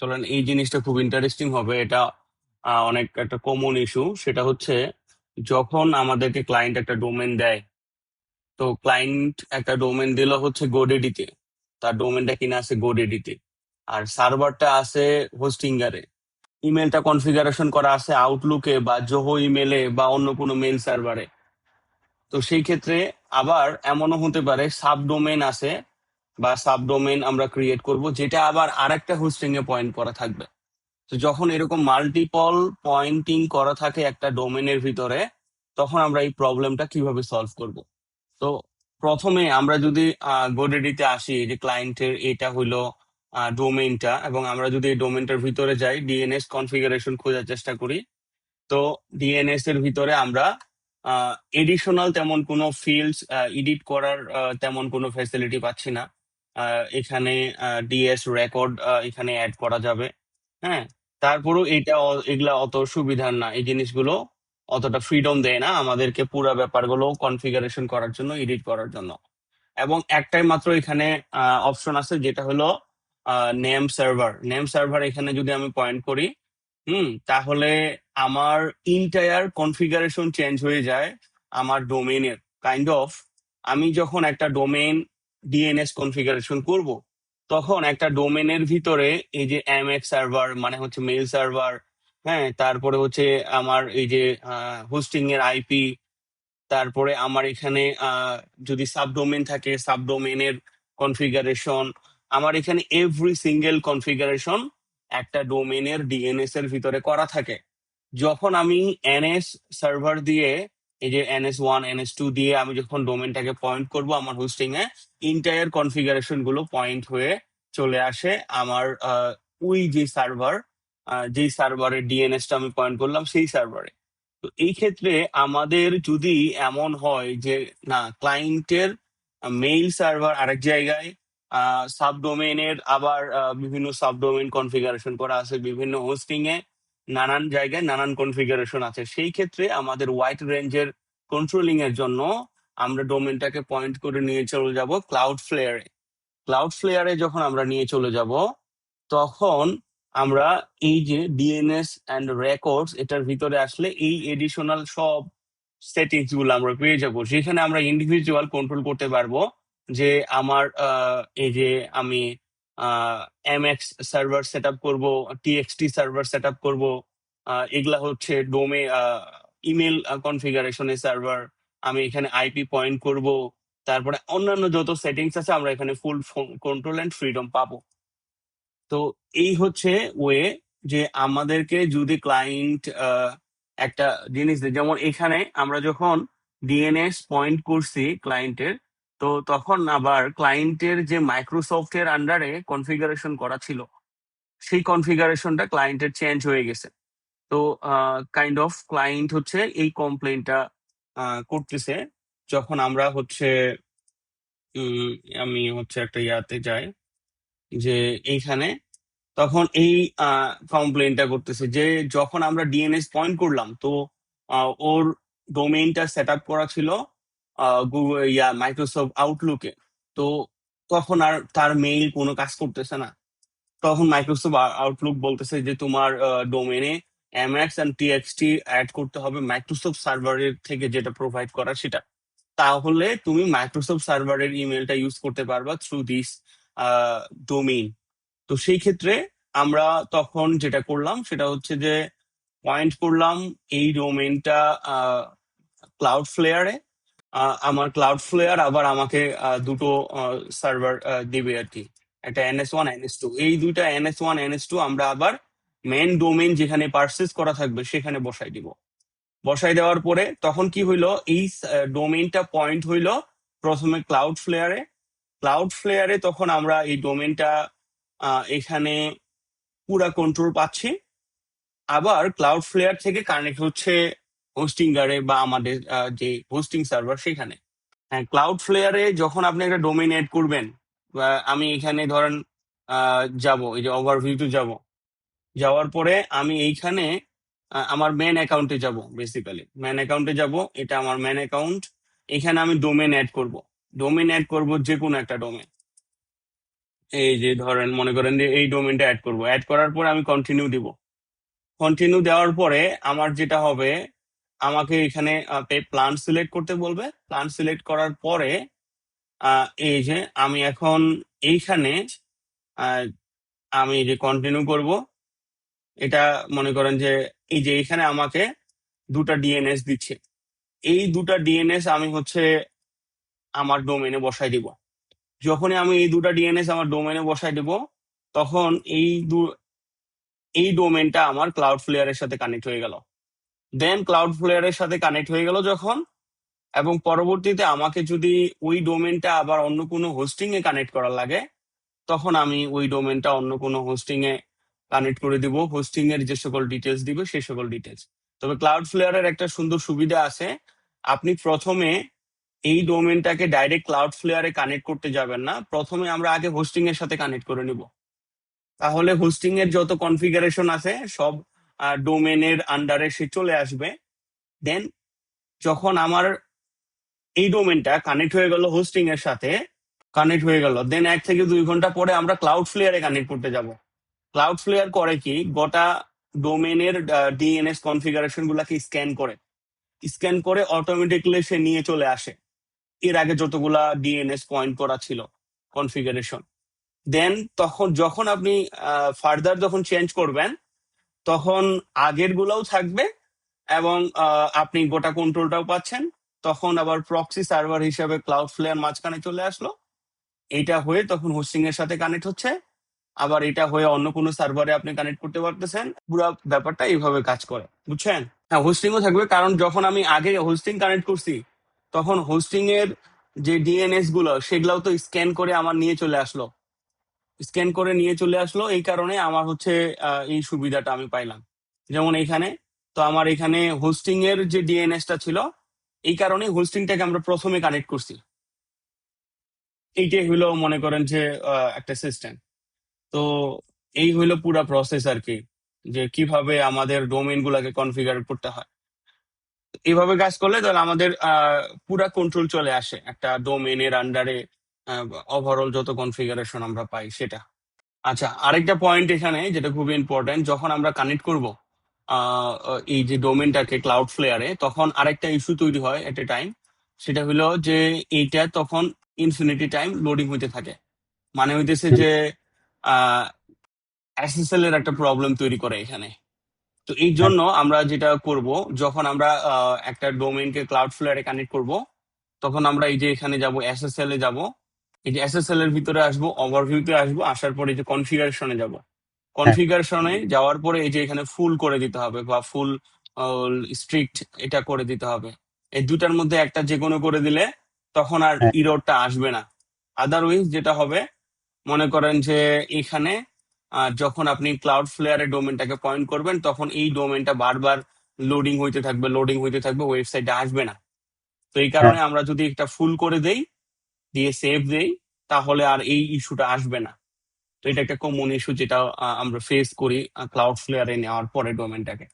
চলেন, এই জিনিসটা খুব ইন্টারেস্টিং হবে। এটা অনেক একটা কমন ইস্যু সেটা হচ্ছে, যখন আমাদেরকে ক্লায়েন্ট একটা ডোমেন দেয়, তো ক্লায়েন্ট একটা ডোমেন দিল হচ্ছে গোডেডিতে তার ডোমেনটা কিনা আছে গোডেডিতে আর সার্ভারটা আছে হোস্টিঙ্গারে ইমেলটা কনফিগারেশন করা আছে আউটলুকে বা জোহো ইমেলে বা অন্য কোনো মেল সার্ভারে তো সেই ক্ষেত্রে আবার এমনও হতে পারে সাব ডোমেন আছে বা সাব ডোমেন আমরা ক্রিয়েট করব, যেটা আবার আরেকটা হোস্টিং এ পয়েন্ট করা থাকবে। তো যখন এরকম মাল্টিপল পয়েন্টিং করা থাকে একটা ডোমেনের ভিতরে, তখন আমরা এই প্রবলেমটা কীভাবে সলভ করব? তো প্রথমে আমরা যদি গোডেডিতে আসি যে ক্লায়েন্টের এটা হইল ডোমেইনটা এবং আমরা যদি এই ডোমেনটার ভিতরে যাই ডিএনএস কনফিগারেশন খোঁজার চেষ্টা করি, তো ডিএনএস এর ভিতরে আমরা এডিশনাল তেমন কোনো ফিল্ডস এডিট করার তেমন কোনো ফ্যাসিলিটি পাচ্ছি না। এখানে ডিএস রেকর্ড এখানে অ্যাড করা যাবে। হ্যাঁ? তারপরেও এটা এগুলা অত সুবিধার না। এই জিনিসগুলো অতটা ফ্রিডম দেয় না আমাদেরকে পুরো ব্যাপারগুলো কনফিগারেশন করার জন্য এডিট করার জন্য। এবং একটাই মাত্র এখানে অপশন আছে যেটা হলো নেম সার্ভার নেম সার্ভার এখানে যদি আমি পয়েন্ট করি, হুম, তাহলে আমার ইন্টায়ার কনফিগারেশন চেঞ্জ হয়ে যায় আমার ডোমেইনের কাইন্ড অফ আমি যখন একটা ডোমেইন ডিএনএস কনফিগারেশন করব, তখন একটা ডোমেনের ভিতরে এই যে এম এক্স সার্ভার মানে হচ্ছে মেল সার্ভার হ্যাঁ তারপরে হচ্ছে আমার এই যে হোস্টিং এর আইপি তারপরে আমার এখানে যদি সাবডোমেন থাকে সাবডোমেনের কনফিগারেশন আমার এখানে এভরি সিঙ্গেল কনফিগারেশন একটা ডোমেনের ডিএনএস এর ভিতরে করা থাকে। যখন আমি এনএস সার্ভার দিয়ে এই যে এনএস ওয়ান এনএস টু দিয়ে আমি যখন ডোমেনটাকে পয়েন্ট করব, আমার হোস্টিং এ ইন্টায়ার কনফিগারেশনগুলো পয়েন্ট হয়ে চলে আসে আমার ওই যে সার্ভার যেই সার্ভারের ডিএনএস টা আমি পয়েন্ট করলাম সেই সার্ভারে তো এই ক্ষেত্রে আমাদের যদি এমন হয় যে, না ক্লায়েন্টের মেইল সার্ভার আরেক জায়গায় সাবডোমেনের আবার বিভিন্ন সাবডোমেন কনফিগারেশন করা আছে বিভিন্ন হোস্টিং এ নানান জায়গায় নানান কনফিগারেশন আছে। সেই ক্ষেত্রে আমাদের ওয়াইড রেঞ্জের কন্ট্রোলিং এর জন্য আমরা ডোমেনটাকে পয়েন্ট করে নিয়ে চলে যাব ক্লাউড ফ্লেয়ারে ক্লাউড ফ্লেয়ারে যখন আমরা নিয়ে চলে যাব, তখন আমরা এই যে ডিএনএস অ্যান্ড রেকর্ডস এটার ভিতরে আসলে এই এডিশনাল সব সেটিংসগুলো আমরা পেয়ে যাব। সেখানে আমরা ইন্ডিভিজুয়াল কন্ট্রোল করতে পারব যে আমার এই যে আমি M X server set up করব টিএক্সটি সার্ভার সেট আপ করব এগুলা হচ্ছে ডোমে ইমেল কনফিগারেশনের সার্ভার আমি এখানে আইপি পয়েন্ট করব, তারপরে অন্যান্য যত সেটিংস আছে আমরা এখানে ফুল কন্ট্রোল এন্ড ফ্রিডম পাবো। তো এই হচ্ছে ওয়ে যে আমাদেরকে যদি ক্লায়েন্ট একটা জিনিস দেয়, যেমন এখানে আমরা যখন ডিএনএস পয়েন্ট করছি ক্লায়েন্টের তো তখন আবার ক্লায়েন্টের যে মাইক্রোসফটের আন্ডারে কনফিগারেশন করা ছিল, সেই কনফিগারেশনটা ক্লায়েন্টের চেঞ্জ হয়ে গেছে। তো কাইন্ড অফ ক্লায়েন্ট হচ্ছে এই কমপ্লেনটা করতেছে। যখন আমরা হচ্ছে আমি হচ্ছে একটা ইয়াতে যাই, যে এইখানে তখন এই কমপ্লেনটা করতেছে যে যখন আমরা ডিএনএস পয়েন্ট করলাম, তো ওর ডোমেইনটা সেট আপ করা ছিল গুগল ইয়া মাইক্রোসফট আউটলুকে তো তখন আর তার মেইল কোনো কাজ করতেছে না। তখন মাইক্রোসফট আউটলুক বলতেছে যে তোমার ডোমেনে এমএক্স এন্ড টিএক্সটি অ্যাড করতে হবে মাইক্রোসফট সার্ভারের থেকে যেটা প্রোভাইড করা সেটা। তাহলে তুমি মাইক্রোসফট সার্ভারের ইমেলটা ইউজ করতে পারবা থ্রু দিস ডোমেইন তো সেই ক্ষেত্রে আমরা তখন যেটা করলাম সেটা হচ্ছে যে পয়েন্ট করলাম এই ডোমেনটা ক্লাউড ফ্লেয়ারে আমার ক্লাউড ফ্লেয়ার আবার আমাকে আহ, দুটো সার্ভার দিবে আর কি। একটা এনএস ওয়ান এনএস টু এই দুইটা এনএস ওয়ান এনএস টু আমরা আবার মেন ডোমেন যেখানে পারচেস করা থাকবে সেখানে বসাই দিব। বসাই দেওয়ার পরে তখন কি হইল? এই ডোমেনটা পয়েন্ট হইল প্রথমে ক্লাউড ফ্লেয়ারে ক্লাউড ফ্লেয়ারে তখন আমরা এই ডোমেনটা এখানে পুরা কন্ট্রোল পাচ্ছি। আবার ক্লাউড ফ্লেয়ার থেকে কানেক্ট হচ্ছে হোস্টিং গারে বা আমাদের যে হোস্টিং সার্ভার সেখানে। হ্যাঁ ক্লাউড ফ্লেয়ারে যখন আপনি একটা ডোমেইন এড করবেন আমি এখানে ধরেন যাব, এই যে ওভারভিউতে যাব। যাওয়ার পরে আমি এইখানে আমার মেন অ্যাকাউন্টে যাব বেসিক্যালি মেন অ্যাকাউন্টে যাব, এটা আমার মেন অ্যাকাউন্ট এখানে আমি ডোমেন অ্যাড করব। ডোমেন অ্যাড করব যে কোনো একটা ডোমেন এই যে ধরেন, মনে করেন যে এই ডোমেনটা অ্যাড করব। অ্যাড করার পরে আমি কন্টিনিউ দিব। কন্টিনিউ দেওয়ার পরে আমার যেটা হবে আমাকে এখানে প্লান সিলেক্ট করতে বলবে। প্লান সিলেক্ট করার পরে এই যে আমি এখন এইখানে আমি যে কন্টিনিউ করব। এটা মনে করেন যে, এই যে এখানে আমাকে দুটা ডিএনএস দিচ্ছে। এই দুটা ডিএনএস আমি হচ্ছে আমার ডোমেনে বসাই দিব। যখনই আমি এই দুটা ডিএনএস আমার ডোমেনে বসাই দিব, তখন এই দু, এই ডোমেনটা আমার ক্লাউড ফ্লেয়ারের সাথে কানেক্ট হয়ে গেল। দেন ক্লাউড ফ্লেয়ারের সাথে কানেক্ট হয়ে গেল যখন, এবং পরবর্তীতে আমাকে যদি ওই ডোমেনটা আবার অন্য কোনো হোস্টিং এ কানেক্ট করা লাগে, তখন আমি ওই ডোমেনটা অন্য কোনো হোস্টিং এ কানেক্ট করে দিব। হোস্টিং এর যে সকল ডিটেলস দিবে সেই সকল ডিটেলস তবে ক্লাউড ফ্লেয়ারের একটা সুন্দর সুবিধা আছে। আপনি প্রথমে এই ডোমেনটাকে ডাইরেক্ট ক্লাউড ফ্লেয়ারে কানেক্ট করতে যাবেন না। প্রথমে আমরা আগে হোস্টিং এর সাথে কানেক্ট করে নিব। তাহলে হোস্টিং এর যত কনফিগারেশন আছে, সব ডোমেনের আন্ডারে সে চলে আসবে। দেন যখন আমার এই ডোমেনটা কানেক্ট হয়ে গেল হোস্টিং এর সাথে কানেক্ট হয়ে গেল দেন এক থেকে দুই ঘণ্টা পরে আমরা ক্লাউড ফ্লেয়ারে কানেক্ট করতে যাব। ক্লাউড ফ্লেয়ার করে কি? গোটা ডোমেনের ডিএনএস কনফিগারেশন গুলাকে স্ক্যান করে। স্ক্যান করে অটোমেটিকলি সে নিয়ে চলে আসে। এর আগে যতগুলা ডিএনএস পয়েন্ট করা ছিল কনফিগারেশন দেন তখন যখন আপনি ফার্দার যখন চেঞ্জ করবেন তখন আগের গুলাও থাকবে এবং আপনি গোটা কন্ট্রোলটাও পাচ্ছেন। তখন আবার প্রক্সি সার্ভার হিসেবে ক্লাউড ফ্লেয়ার মাঝখানে চলে আসলো। এটা হয়ে তখন হোস্টিং এর সাথে কানেক্ট হচ্ছে। আবার এটা হয়ে অন্য কোনো সার্ভারে আপনি কানেক্ট করতে পারতেছেন। পুরো ব্যাপারটা এইভাবে কাজ করে, বুঝছেন? হ্যাঁ হোস্টিংও থাকবে কারণ যখন আমি আগে হোস্টিং কানেক্ট করছি, তখন হোস্টিং এর যে ডিএনএসগুলো, সেগুলাও তো স্ক্যান করে আমার নিয়ে চলে আসলো। স্ক্যান করে নিয়ে চলে আসলো। এই কারণে আমার হচ্ছে এই সুবিধাটা আমি পাইলাম। যেমন এখানে তো আমার এখানে হোস্টিং এর যে ডিএনএসটা ছিল, এই কারণে হোস্টিংটাকে আমরা প্রথমে কানেক্ট করছি। এইটাই হলো মনে করেন যে একটা সিস্টেম তো এই হইল পুরা প্রসেস আর কি, যে কীভাবে আমাদের ডোমেন গুলাকে কনফিগার করতে হয়। এইভাবে কাজ করলে তাহলে আমাদের পুরা কন্ট্রোল চলে আসে একটা ডোমেনের আন্ডারে ওভারঅল যত কনফিগারেশন আমরা পাই সেটা। আচ্ছা আরেকটা পয়েন্ট এখানে যেটা খুবই ইম্পর্টেন্ট যখন আমরা কানেক্ট করব এই যে ডোমেনটাকে ক্লাউড ফ্লেয়ারে তখন আরেকটা ইস্যু তৈরি হয় এট এ টাইম সেটা হলো যে এইটা তখন ইনফিনিটি টাইম লোডিং হইতে থাকে। মানে হইতেছে যে এসএসএল এর একটা প্রবলেম তৈরি করে এখানে। তো এই জন্য আমরা যেটা করব যখন আমরা একটা ডোমেনকে ক্লাউড ফ্লেয়ারে কানেক্ট করব তখন আমরা এই যে এখানে যাব এসএসএল এ যাব এই যে এসএসএল এর ভিতরে আসব ওভারভিউতে আসব আসার পরে এই যে কনফিগারেশনে যাব। কনফিগারেশনে যাওয়ার পরে এই যে এখানে ফুল করে দিতে হবে বা ফুল স্ট্রিক্ট এটা করে দিতে হবে। এই দুটার মধ্যে একটা যে কোনো করে দিলে তখন আর হ্যাঁ। ইরোরটা আসবে না। আদারওয়াইজ যেটা হবে মনে করেন যে এখানে আহ, যখন আপনি ক্লাউড ফ্লেয়ারে ডোমেনটাকে পয়েন্ট করবেন তখন এই ডোমেনটা বারবার লোডিং হইতে থাকবে লোডিং হইতে থাকবে ওয়েবসাইটে আসবে না। তো এই কারণে আমরা যদি একটা ফুল করে দেই দিয়ে সেভ দেই, তাহলে আর এই ইস্যুটা আসবে না। তো এটা একটা কমন ইস্যু যেটা আমরা ফেস করি ক্লাউড ফ্লেয়ারে নেওয়ার পরে ডোমেনটাকে